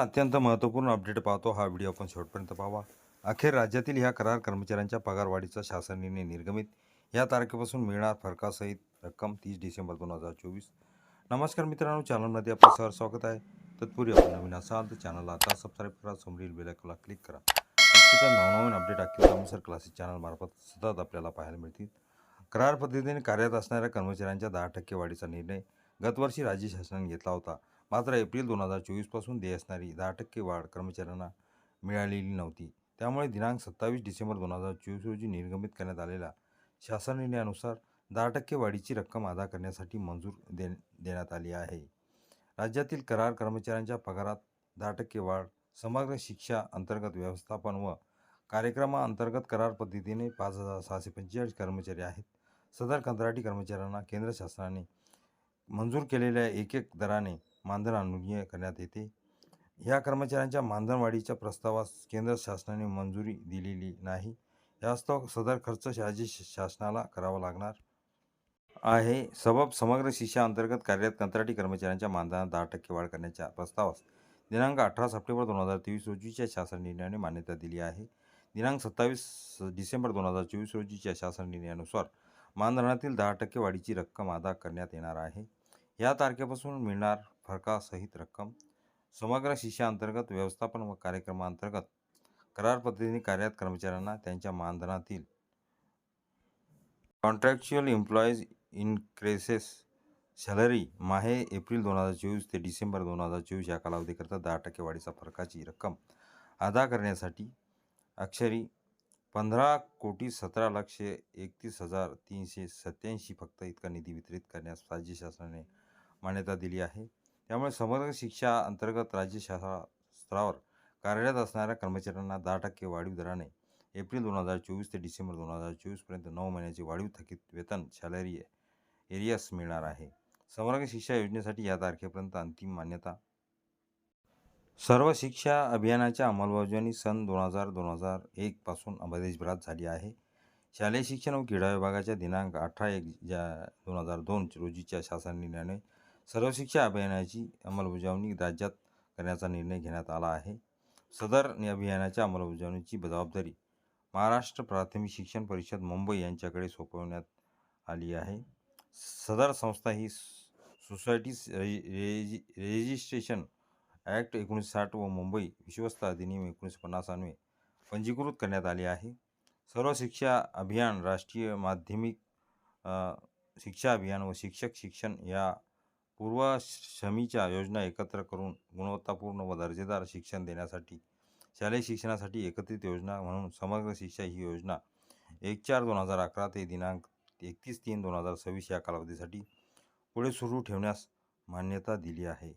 अत्यंत महत्त्वपूर्ण अपडेट पाहतो. हा व्हिडिओ आपण शेवटपर्यंत पाहावा. अखेर राज्यातील ह्या करार कर्मचाऱ्यांच्या पगारवाढीचा शासन निर्णय निर्गमित. या तारखेपासून मिळणार फरकासहित रक्कम तीस डिसेंबर दोन हजार चोवीस. नमस्कार मित्रांनो चॅनलमध्ये आपलं सर स्वागत आहे. तत्पूर्वी आपण नवीन असाल तर चॅनलला आता सबस्क्राईब करा समोरील बेलायकला क्लिक करा. निश्चितच नवनवीन अपडेट अखिल तामसर क्लासेस चॅनलमार्फत सतत आपल्याला पाहायला मिळतील. करार पद्धतीने कार्यरत असणाऱ्या कर्मचाऱ्यांच्या दहा टक्के वाढीचा निर्णय गतवर्षी राज्य शासनाने घेतला होता. मात्र एप्रिल दोन हजार चोवीसपासून देय असणारी दहा टक्के वाढ कर्मचाऱ्यांना मिळालेली नव्हती. त्यामुळे दिनांक सत्तावीस डिसेंबर दोन हजार चोवीस रोजी निर्गमित करण्यात आलेला शासन निर्णयानुसार दहा टक्के वाढीची रक्कम अदा करण्यासाठी मंजूर दे देण्यात आली आहे. राज्यातील करार कर्मचाऱ्यांच्या पगारात दहा टक्के वाढ समग्र शिक्षा अंतर्गत व्यवस्थापन व कार्यक्रमाअंतर्गत करार पद्धतीने पाच हजार सहाशे पंचेचाळीस कर्मचारी आहेत. सदर कंत्राटी कर्मचाऱ्यांना केंद्र शासनाने मंजूर केलेल्या एक एक दराने मानधन अनुज्ञेय करण्यात येते. या कर्मचाऱ्यांच्या मानधनवाढीच्या प्रस्तावास केंद्र शासनाने मंजुरी दिलेली नाही. यास्तव सदर खर्च राज्य श- शासनाला करावा लागणार आहे. सबब समग्र शिक्षा अंतर्गत कार्यरत कंत्राटी कर्मचाऱ्यांच्या मानधनात दहा टक्के वाढ करण्याच्या प्रस्तावास दिनांक अठरा सप्टेंबर दोन हजार तेवीस रोजीच्या शासन निर्णयाने मान्यता दिली आहे. दिनांक सत्तावीस डिसेंबर दोन हजार चोवीस रोजीच्या शासन निर्णयानुसार मानधनातील दहा टक्के वाढीची रक्कम अदा करण्यात येणार आहे. या तारखेपासून मिळणार फरकासहित रक्कम समग्र शिष्याअंतर्गत व्यवस्थापन व कार्यक्रमांतर्गत करार पद्धतीने कार्यरत कर्मचाऱ्यांना त्यांच्या मानधनातील कॉन्ट्रॅक्च्युअल एम्प्लॉईज इनक्रेसेस सॅलरी माहे एप्रिल दोन हजार चोवीस ते डिसेंबर दोन हजार चोवीस या कालावधीकरता दहा टक्के वाढीचा फरकाची रक्कम अदा करण्यासाठी अक्षरी पंधरा कोटी सतरा लक्ष एकतीस हजार तीनशे सत्याऐंशी फक्त इतका निधी वितरित करण्यास राज्य शासनाने मान्यता दिली आहे. त्यामुळे समग्र शिक्षा अंतर्गत राज्य शासना स्तरावर कार्यरत असणाऱ्या कर्मचाऱ्यांना दहा टक्के वाढीव दराने एप्रिल दोन हजार चोवीस ते डिसेंबर दोन हजार चोवीसपर्यंत नऊ महिन्याचे वाढीव थकीत वेतन सॅलरी एरियस मिळणार आहे. समग्र शिक्षा योजनेसाठी या तारखेपर्यंत अंतिम मान्यता सर्व शिक्षा अभियानाच्या अंमलबजावणी सन दोन हजार दोन हजार एकपासून देशभरात झाली आहे. शालेय शिक्षण व क्रीडा विभागाच्या दिनांक अठरा एक ज्या दोन हजार दोन रोजीच्या शासन निर्णयाने सर्व शिक्षा अभियानाची अंमलबजावणी राज्यात करण्याचा निर्णय घेण्यात आला आहे. सदर अभियानाच्या अंमलबजावणीची जबाबदारी महाराष्ट्र प्राथमिक शिक्षण परिषद मुंबई यांच्याकडे सोपवण्यात आली आहे. सदर संस्था ही सोसायटी रेजि रेजिस्ट्रेशन ॲक्ट एकोणीसशे साठ व मुंबई विश्वस्त अधिनियम एकोणीसशे पन्नासान्वे पंजीकृत करण्यात आली आहे. सर्व शिक्षा अभियान राष्ट्रीय माध्यमिक शिक्षा अभियान व शिक्षक शिक्षण या पूर्वशमीच्या योजना एकत्र करून गुणवत्तापूर्ण व दर्जेदार शिक्षण देण्यासाठी शालेय शिक्षणासाठी एकत्रित योजना म्हणून समग्र शिक्षा ही योजना एक चार दोन हजार अकरा ते दिनांक एकतीस तीन दोन हजार सव्वीस या कालावधीसाठी पुढे सुरू ठेवण्यास मान्यता दिली आहे.